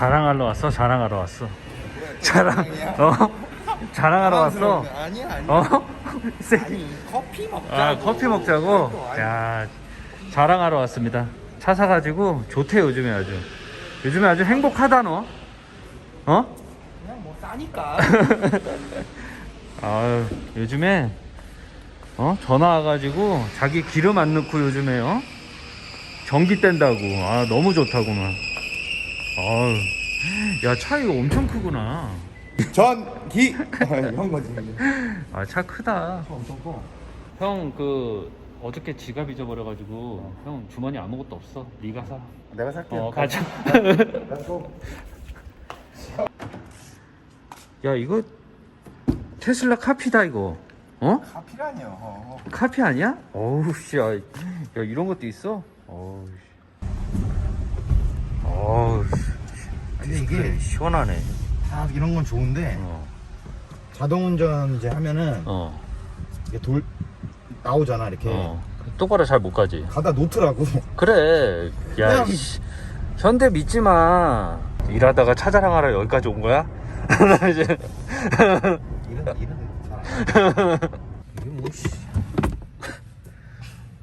자랑하러 왔어? 자랑하러 왔어? 자랑 어? 자랑하러 왔어? 아니야 아니야. 어? 아니 커피 먹자. 아 커피 먹자고? 야. 자랑하러 왔습니다. 차 사가지고 좋대 요즘에 아주. 요즘에 아주 행복하다 너. 어? 그냥 뭐 싸니까. 아유 요즘에 어? 전화 와가지고 자기 기름 안 넣고 요즘에 어? 전기 뗀다고. 아 너무 좋다구만 아유 야 차 이거 엄청 크구나 전기. 형 거지. 아 차 크다 엄청 커. 형 그 어저께 지갑 잊어버려가지고 형 주머니 아무것도 없어 네가 사 내가 살게. 어, 가자. 야, 이거 테슬라 카피다 이거. 어? 카피라니요. 카피 아니야? 어우 씨, 야, 야 이런 것도 있어? 어우, 씨. 어우, 씨. 근데 이게 시원하네. 다 이런 건 좋은데 어, 자동 운전 이제 하면은 어, 이게 돌 나오잖아 이렇게. 어. 똑바로 잘 못 가지. 가다 놓더라고. 그래. 야, 그냥- 씨. 현대 믿지 마. 일하다가 차 자랑하러 여기까지 온 거야? 나 이제 이런 이런 잘. 이게 뭐 씨.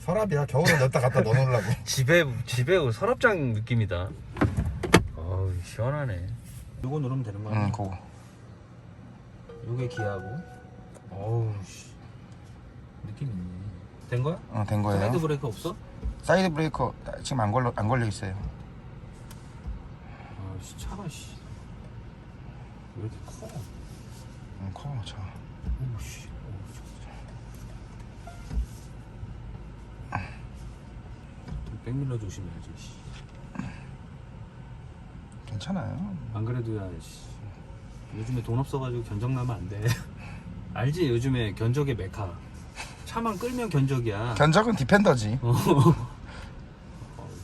서랍이야 겨울에 넣었다 갖다 넣어놓으려고. 집에 집에 서랍장 느낌이다. 시원하네. 이거 누르면 되는 거야. 응, 그거. 요게 기아고. 어우 씨. 느낌 있네. 된 거야? 어, 된 거예요. 사이드 브레이크 없어? 사이드 브레이커 지금 안 걸려 안 걸려 있어요. 아 씨 차가 씨. 왜 이렇게 커? 응, 커 차. 오씨. 백밀러 조심해야지. 씨. 괜찮아요. 안 그래도 야 씨. 요즘에 돈 없어가지고 견적 나면 안 돼. 알지? 요즘에 견적의 메카. 차만 끌면 견적이야. 견적은 디펜더지. 어,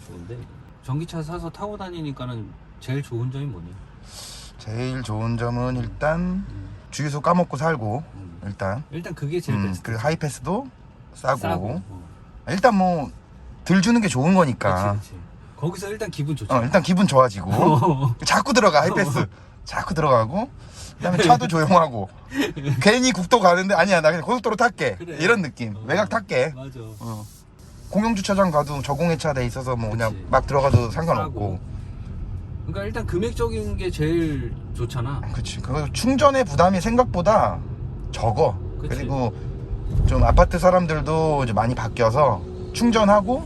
좋은데. 전기차 사서 타고 다니니까는 제일 좋은 점이 뭐니? 제일 좋은 점은 일단 음. 주유소 까먹고 살고 음. 일단 일단 그게 제일 음, 베스트. 그 하이패스도 싸고, 싸고. 어. 일단 뭐 들 주는 게 좋은 거니까. 그치, 그치. 거기서 일단 기분 좋죠. 어, 일단 기분 좋아지고 자꾸 들어가 하이패스 자꾸 들어가고 그다음에 차도 조용하고 괜히 국도 가는데 아니야 나 그냥 고속도로 탈게 그래. 이런 느낌 어. 외곽 탈게 맞아. 어. 공영 주차장 가도 저공해차 돼 있어서 뭐 그냥 그치. 막 들어가도 상관없고. 그러니까 일단 금액적인 게 제일 좋잖아. 그치 그거 충전의 부담이 생각보다 적어 그치. 그리고 좀 아파트 사람들도 이제 많이 바뀌어서 충전하고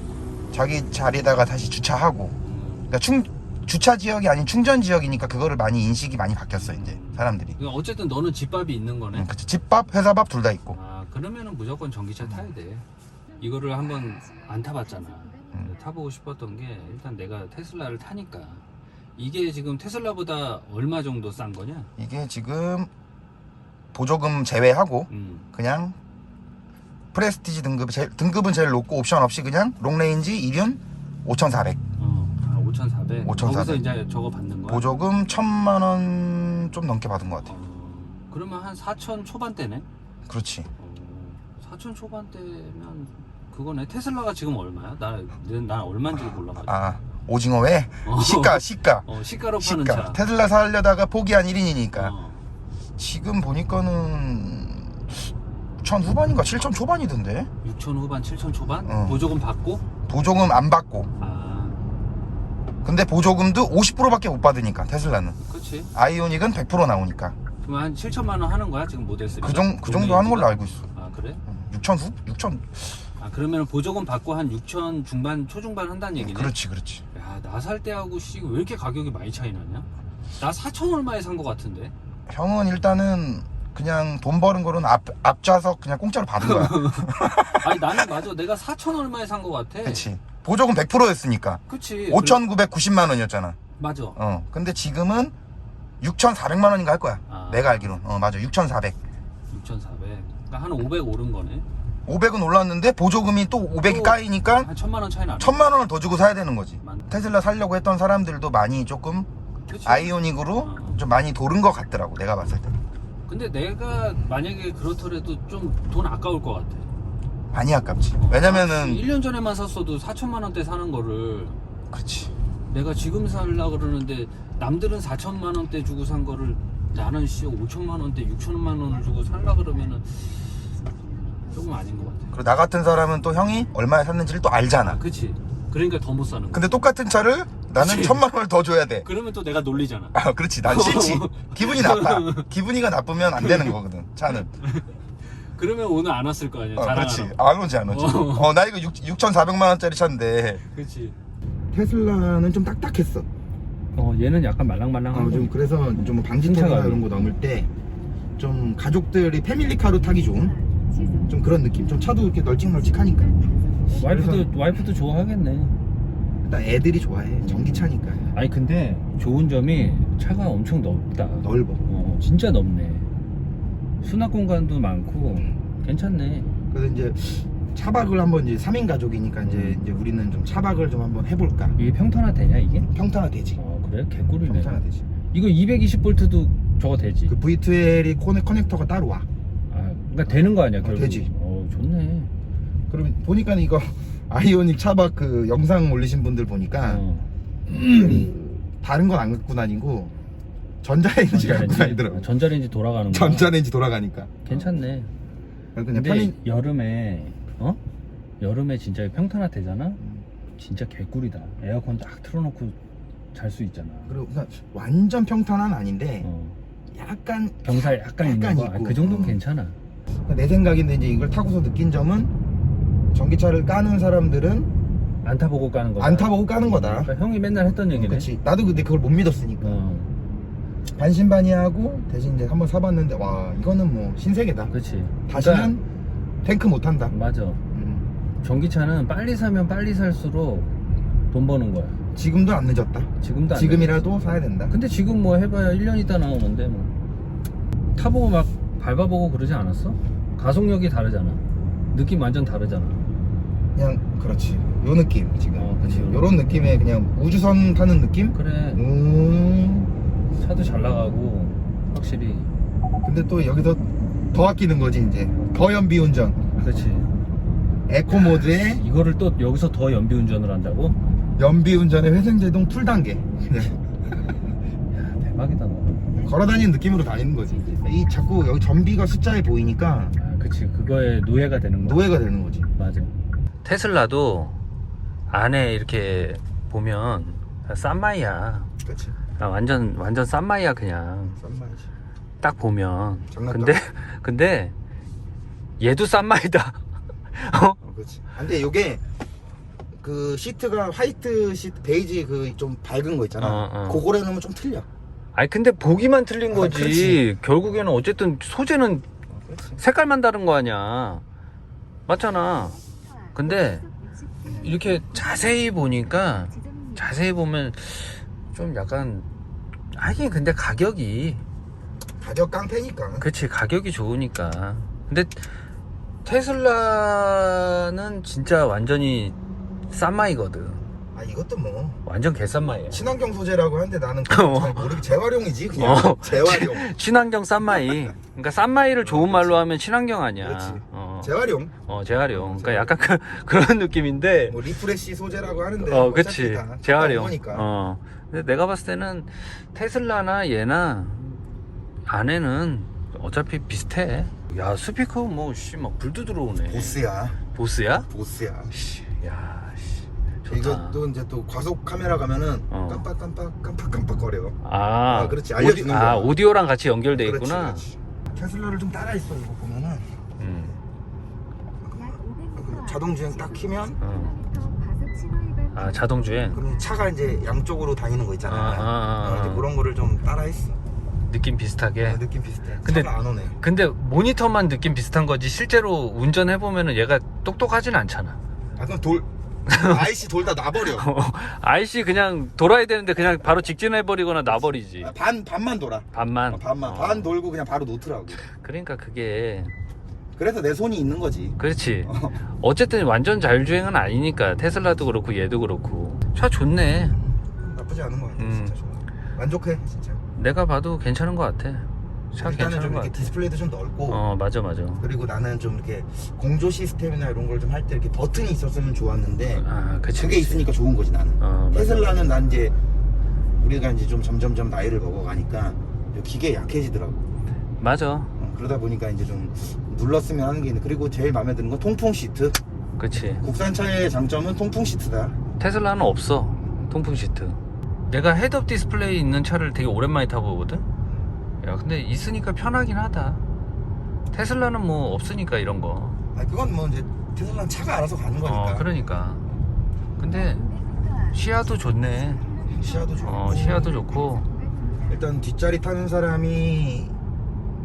자기 자리에다가 다시 주차하고 음. 그러니까 충 주차 지역이 아닌 충전 지역이니까 그거를 많이 인식이 많이 바뀌었어 이제 사람들이 그러니까 어쨌든 너는 집밥이 있는 거네. 응, 그치 집밥 회사 밥 둘 다 있고 아 그러면은 무조건 전기차 타야 돼. 이거를 한번 안 타봤잖아. 음. 타보고 싶었던 게 일단 내가 테슬라를 타니까 이게 지금 테슬라보다 얼마 정도 싼 거냐? 이게 지금 보조금 제외하고 음. 그냥 프레스티지 등급 제, 등급은 제일 높고 옵션 없이 그냥 롱레인지 1륜 5,400 어, 아, 5,400. 5,400. 거기서 이제 저거 받는 거야? 보조금 1,000만 원 좀 넘게 받은 것 같아 어, 그러면 한 4천 초반대네? 그렇지 어, 4천 초반대면 그거네. 테슬라가 지금 얼마야? 나, 난 얼마인지 몰라가지고. 아 오징어 회 어. 시가 시가 어, 시가로 파는 시가 차. 테슬라 사려다가 포기한 1인이니까 어. 지금 보니까는 6천 후반인가 7천 초반이던데 6천 후반, 7천 초반? 어. 보조금 받고? 보조금 안 받고 아, 근데 보조금도 50%밖에 못 받으니까 테슬라는 그렇지. 아이오닉은 100% 나오니까 그럼 한 7천만 원 하는 거야 지금 모델 3? 그, 정, 그 정도 하는 걸로 알고 있어 아 그래? 6천 후? 6천 아 그러면 보조금 받고 한 6천 중반 초중반 한다는 얘기네. 그렇지 그렇지 야 나 살 때하고 씨왜 이렇게 가격이 많이 차이 나냐? 나 4천 얼마에 산 거 같은데. 형은 일단은 그냥 돈 버는 거는 앞, 앞좌석 그냥 공짜로 받은 거야 아니 나는 맞아 내가 4천 얼마에 산 거 같아. 그치 보조금 100%였으니까 그치. 5,990만 원이었잖아 맞아. 어 근데 지금은 6,400만 원인가 할 거야 아. 내가 알기론 어 맞아 6,400 6,400. 그러니까 한 500 오른 거네. 500은 올랐는데 보조금이 또 500이 또 까이니까 한 천만 원 차이 나네. 천만 원을 더 주고 사야 되는 거지 맞네. 테슬라 살려고 했던 사람들도 많이 조금 그치? 아이오닉으로 어. 좀 많이 도른 것 같더라고 내가 봤을 때 근데 내가 만약에 그렇더라도 좀 돈 아까울 것 같아. 많이 아깝지 왜냐면은 1년 전에만 샀어도 4천만 원대 사는 거를 그렇지 내가 지금 살라 그러는데 남들은 4천만 원대 주고 산 거를 나는 씨 5천만 원대 6천만 원을 주고 살라 그러면은 조금 아닌 것 같아. 그리고 나 같은 사람은 또 형이 얼마에 샀는지를 또 알잖아. 아, 그치. 그러니까 더 못 사는 거야. 근데 똑같은 차를 나는 그치. 천만 원을 더 줘야 돼. 그러면 또 내가 놀리잖아. 아, 그렇지. 난 싫지. 기분이 나빠. 기분이가 나쁘면 안 되는 거거든. 차는. 그러면 오늘 안 왔을 거 아니야. 어, 그렇지. 자랑하러. 안 오지, 안 오지. 어. 어, 나 이거 6, 6,400만 원짜리 차인데. 그치. 테슬라는 좀 딱딱했어. 어, 얘는 약간 말랑말랑한 어, 좀 그래서 좀 방지턱이나 승차감이. 이런 거 넘을 때 좀 가족들이 패밀리카로 타기 좋은 좀 그런 느낌. 좀 차도 이렇게 널찍널찍하니까. 와이프도 와이프도 좋아하겠네. 일단 애들이 좋아해. 전기차니까. 아니 근데 좋은 점이 차가 엄청 넓다. 넓어. 어, 진짜 넓네. 수납 공간도 많고 괜찮네. 그래서 이제 차박을 한번 이제 3인 가족이니까 이제, 이제 우리는 좀 차박을 좀 한번 해볼까. 이게 평탄화 되냐 이게? 평탄화 되지. 어 그래? 개꿀이네. 평탄화 되지. 이거 220볼트도 저거 되지. 그 V2L이 코넥 커넥터가 따로 와. 아, 그러니까 되는 거 아니야 결국? 되지. 어 좋네. 그러면 보니까 이거 아이오닉 차박 그 영상 올리신 분들 보니까 어. 그 다른 건 안 갖고 다니고 전자레인지 갖고 다니더라고. 아, 전자레인지 돌아가는 거. 전자레인지 돌아가니까. 괜찮네. 그냥 근데 편히 여름에 어? 여름에 진짜 평탄화 되잖아. 진짜 개꿀이다. 에어컨 딱 틀어놓고 잘 수 있잖아. 그리고 그냥 완전 평탄화는 아닌데 어. 약간 경사 약간, 있는 약간 거. 아, 있고. 그 정도는 어. 괜찮아. 내 생각인데 이제 이걸 타고서 느낀 점은 전기차를 까는 사람들은 안 타보고 까는 거. 안 타보고 까는 거다. 그러니까 형이 맨날 했던 얘기네. 그렇지. 나도 근데 그걸 못 믿었으니까 어, 반신반의하고 대신 이제 한번 사봤는데 와 이거는 뭐 신세계다. 그렇지. 다시는 탱크 못 한다. 그러니까 맞아. 음. 전기차는 빨리 사면 빨리 살수록 돈 버는 거야. 지금도 안 늦었다. 지금도 안 지금이라도 사야 된다. 근데 지금 뭐 해봐야 1년 있다 나오는데 뭐 타보고 막 밟아보고 그러지 않았어? 가속력이 다르잖아 느낌 완전 다르잖아 그냥 그렇지. 요 느낌 지금. 어, 그치. 요런 느낌의 그냥 우주선 타는 느낌? 그래 음. 차도 잘 나가고 확실히 근데 또 여기서 더 아끼는 거지 이제. 더 연비 운전. 그렇지 에코 모드에 이거를 또 여기서 더 연비 운전을 한다고? 연비 운전의 회생제동 풀 단계. 그냥 야 대박이다 너 걸어다니는 느낌으로 다니는 거지. 이 자꾸 여기 전비가 숫자에 보이니까 아, 그치 그거에 노예가 되는 거야 노예가 되는 거지. 맞아 테슬라도 안에 이렇게 보면 싼마이야 그렇지. 아, 완전 완전 싼마이야 그냥 싼말이지. 딱 보면 장난감. 근데 근데 얘도 싼마이다 어? 어, 그렇지. 근데 요게 그 시트가 화이트 시트 베이지 그 좀 밝은 거 있잖아. 어, 어. 그거래 놓으면 좀 틀려. 아니 근데 보기만 틀린 아, 거지 그렇지. 결국에는 어쨌든 소재는 어, 그렇지. 색깔만 다른 거 아니야 맞잖아 근데 이렇게 자세히 보니까 자세히 보면 좀 약간 하긴 근데 가격이 가격 깡패니까. 그치 가격이 좋으니까 근데 테슬라는 진짜 완전히 싼마이거든 아 이것도 뭐 완전 개싼마이야 친환경 소재라고 하는데 나는 어. 잘 모르게 재활용이지 그냥 어. 재활용. 친환경 싼마이 그러니까 싼마이를 좋은 말로 하면 친환경 아니야 그렇지. 어, 재활용. 어 재활용 그러니까 약간 그, 그런 느낌인데 뭐 리프레시 소재라고 하는데 어 어차피 그치 다 재활용. 어 근데 내가 봤을 때는 테슬라나 얘나 안에는 어차피 비슷해 야 스피커 뭐씨막 불도 들어오네 보스야. 보스야? 보스야. 씨, 야, 씨, 좋다. 이것도 이제 또 과속 카메라 가면은 어. 깜빡깜빡 깜빡깜빡거려. 아, 아, 그렇지. 알려주는 오디, 아. 오디오랑 같이 연결돼 그렇지, 있구나. 그렇지. 테슬라를 좀 따라 있어 이거 보면은 음, 그 자동 주행 딱 키면 어. 아, 자동 주행. 그러면 차가 이제 양쪽으로 다니는 거 있잖아. 아, 아, 아, 어, 이제 아. 그런 거를 좀 따라 했어. 느낌 비슷하게. 어, 느낌 비슷해. 근데- 차가 안 오네. 근데 모니터만 느낌 비슷한 거지 실제로 운전해 보면은 얘가 똑똑하진 않잖아. 아 그럼 돌 아이씨 돌다 놔버려. 아이씨 그냥 돌아야 되는데 그냥 바로 직진해 버리거나 놔버리지. 아, 반 반만 돌아. 반만. 어, 반만 어. 반 돌고 그냥 바로 놓더라고. 그러니까 그게 그래서 내 손이 있는 거지. 그렇지. 어쨌든 완전 자율주행은 아니니까 테슬라도 그렇고 얘도 그렇고 차 좋네. 나쁘지 않은 거 같아. 음. 진짜 좋아. 만족해 진짜. 내가 봐도 괜찮은 것 같아. 차 일단은 괜찮은 좀것 이렇게 같아. 디스플레이도 좀 넓고 어 맞아 맞아. 그리고 나는 좀 이렇게 공조 시스템이나 이런 걸 좀 할 때 이렇게 버튼이 있었으면 좋았는데 아 그치. 그게 그치. 있으니까 좋은 거지 나는. 어, 맞아. 테슬라는 난 이제 우리가 이제 좀 점점점 나이를 먹어가니까 이 기계 약해지더라고. 맞아. 어, 그러다 보니까 이제 좀 눌렀으면 하는 게 있는데 그리고 제일 마음에 드는 건 통풍 시트. 그치. 국산 차의 장점은 통풍 시트다. 테슬라는 없어 통풍 시트 내가 헤드업 디스플레이 있는 차를 되게 오랜만에 타보거든 야 근데 있으니까 편하긴 하다 테슬라는 뭐 없으니까 이런 거아 그건 뭐 이제 테슬라는 차가 알아서 가는 거니까. 어, 그러니까 근데 시야도 좋네 시야도 좋고. 어 시야도 좋고 일단 뒷자리 타는 사람이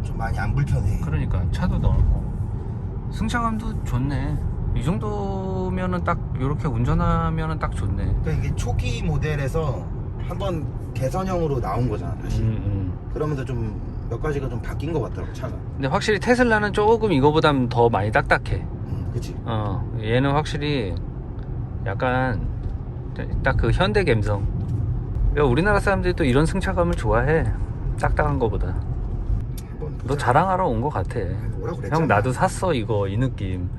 좀 많이 안 불편해. 그러니까 차도 넓고 승차감도 좋네 이 정도면은 딱 이렇게 운전하면은 딱 좋네 그러니까 이게 초기 모델에서 한번 개선형으로 나온 거잖아 다시. 음, 음. 그러면서 좀 몇 가지가 좀 바뀐 것 같더라고 차가. 근데 확실히 테슬라는 조금 이거보단 더 많이 딱딱해 음, 그치. 어, 얘는 확실히 약간 딱 그 현대 감성. 그러니까 우리나라 사람들이 또 이런 승차감을 좋아해. 딱딱한 거보다. 너 자랑하러 온거 같아. 뭐라 그랬잖아. 형 나도 샀어 이거 이 느낌.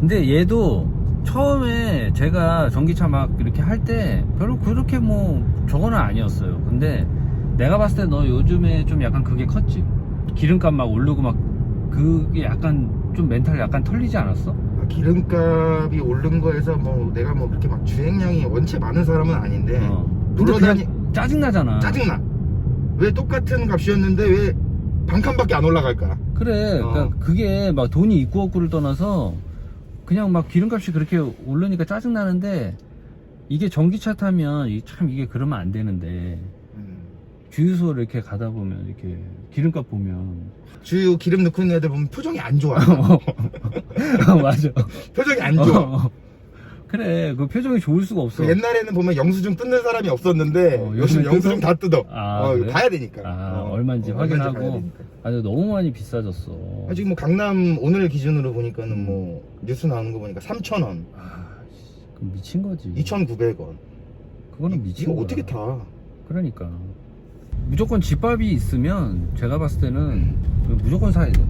근데 얘도 처음에 제가 전기차 막 이렇게 할 때 별로 그렇게 뭐 저거는 아니었어요. 근데 내가 봤을 때 너 요즘에 좀 약간 그게 컸지. 기름값 막 오르고 막 그게 약간 좀 멘탈 약간 털리지 않았어? 아, 기름값이 오른 거에서 뭐 내가 뭐 그렇게 막 주행량이 원체 많은 사람은 아닌데 어. 근데 돌아다니 그냥 짜증 나잖아. 짜증나. 왜 똑같은 값이었는데 왜 반칸밖에 안 올라갈까? 그래. 어. 그러니까 그게 막 돈이 있고 없고를 떠나서 그냥 막 기름값이 그렇게 오르니까 짜증 나는데 이게 전기차 타면 이- 참 이게 그러면 안 되는데 음. 주유소 이렇게 가다 보면 이렇게 기름값 보면 주유 기름 넣고 있는 애들 보면 표정이 안 좋아. 맞아. 표정이 안 좋아. 어. 그래. 그 표정이 좋을 수가 없어. 그 옛날에는 보면 영수증 뜯는 사람이 없었는데 어, 요즘 요즘에 영수증 다 뜯어. 아, 어, 그래? 봐야 되니까. 아, 어, 얼마인지 어, 확인하고. 봐야 되니까. 아니 너무 많이 비싸졌어. 아, 지금 뭐 강남 오늘 기준으로 보니까는 뭐 뉴스 나오는 거 보니까 3,000원, 아, 씨, 그럼 미친 거지. 2,900원. 그거는 미친 이거 거야. 어떻게 타? 그러니까 무조건 집밥이 있으면 제가 봤을 때는 무조건 사야 돼.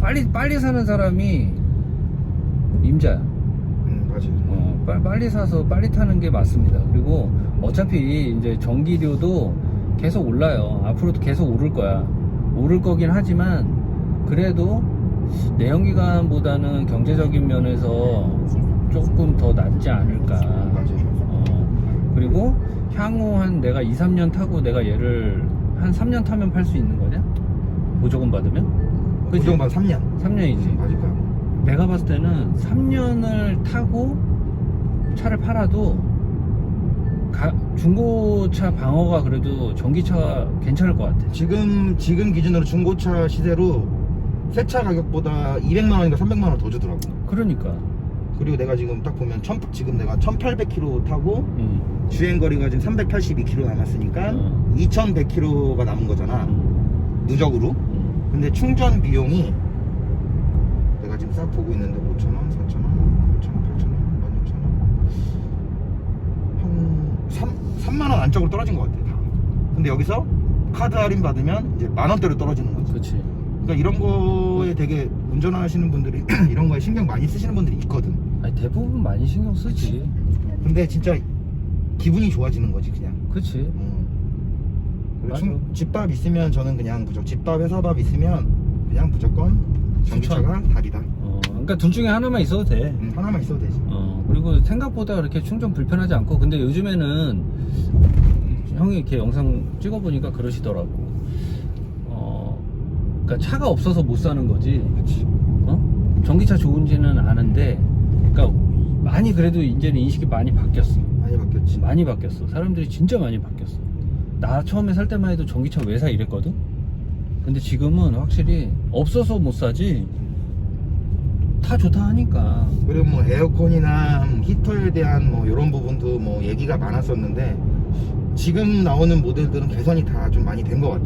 빨리 빨리 사는 사람이 임자야. 음, 맞아. 어, 빨, 빨리 사서 빨리 타는 게 맞습니다. 그리고 어차피 이제 전기료도 계속 올라요. 앞으로도 계속 오를 거야. 오를 거긴 하지만 그래도 내연기관보다는 경제적인 면에서 조금 더 낫지 않을까. 어, 그리고 향후 한 내가 2, 3년 타고 내가 얘를 한 3년 타면 팔 수 있는 거냐? 보조금 받으면? 그치? 보정반 3년. 3년이지. 맞을 거야. 내가 봤을 때는 3년을 타고 차를 팔아도 가- 중고차 방어가 그래도 전기차가 괜찮을 것 같아. 지금 지금 기준으로 중고차 시세로 새 차 가격보다 200만 원인가 300만 원 더 주더라고. 그러니까. 그리고 내가 지금 딱 보면 천, 지금 내가 1,800km 타고 음. 주행 거리가 지금 382km 남았으니까 어. 2,100km가 남은 거잖아. 음. 누적으로. 음. 근데 충전 비용이 지금 싹 보고 있는데 5,000원, 4,000원, 5,000원, 8,000원, 16,000원 한 3, 3만 원 안쪽으로 떨어진 것 같아 다. 근데 여기서 카드 할인 받으면 이제 만 원대로 떨어지는 거지. 그치. 그러니까 이런 거에 되게 운전하시는 분들이 이런 거에 신경 많이 쓰시는 분들이 있거든. 아니, 대부분 많이 신경 쓰지. 근데 진짜 기분이 좋아지는 거지 그냥. 그치. 음. 맞아. 집밥 있으면 저는 그냥 무조건 집밥 회사밥 있으면 그냥 무조건 전기차가 답이다. 어, 그러니까 둘 중에 하나만 있어도 돼. 음, 하나만 있어도 되지. 어, 그리고 생각보다 그렇게 충전 불편하지 않고, 근데 요즘에는 형이 이렇게 영상 찍어보니까 그러시더라고. 어, 그러니까 차가 없어서 못 사는 거지. 그렇지. 어? 전기차 좋은지는 아는데, 그러니까 많이 그래도 이제는 인식이 많이 바뀌었어. 많이 바뀌었지. 많이 바뀌었어. 사람들이 진짜 많이 바뀌었어. 나 처음에 살 때만 해도 전기차 왜 사 이랬거든? 근데 지금은 확실히 없어서 못 사지. 다 좋다 하니까. 그리고 뭐 에어컨이나 히터에 대한 뭐 이런 부분도 뭐 얘기가 많았었는데 지금 나오는 모델들은 개선이 다 좀 많이 된 것 같아.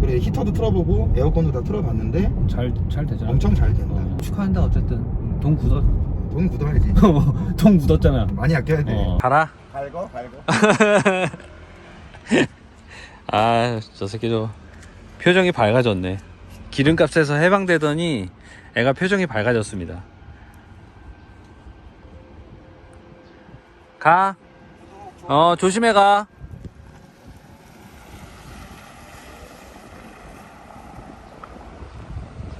그래 히터도 틀어보고 에어컨도 다 틀어봤는데 잘, 잘 되잖아. 엄청 잘 된다. 어, 축하한다, 어쨌든. 돈 굳어. 돈 굳어야지. 돈 굳었잖아. 많이 아껴야 돼. 어. 달아. 갈거 갈거. 아, 저 새끼 저 표정이 밝아졌네. 기름값에서 해방되더니 애가 표정이 밝아졌습니다. 가. 어, 조심해 가.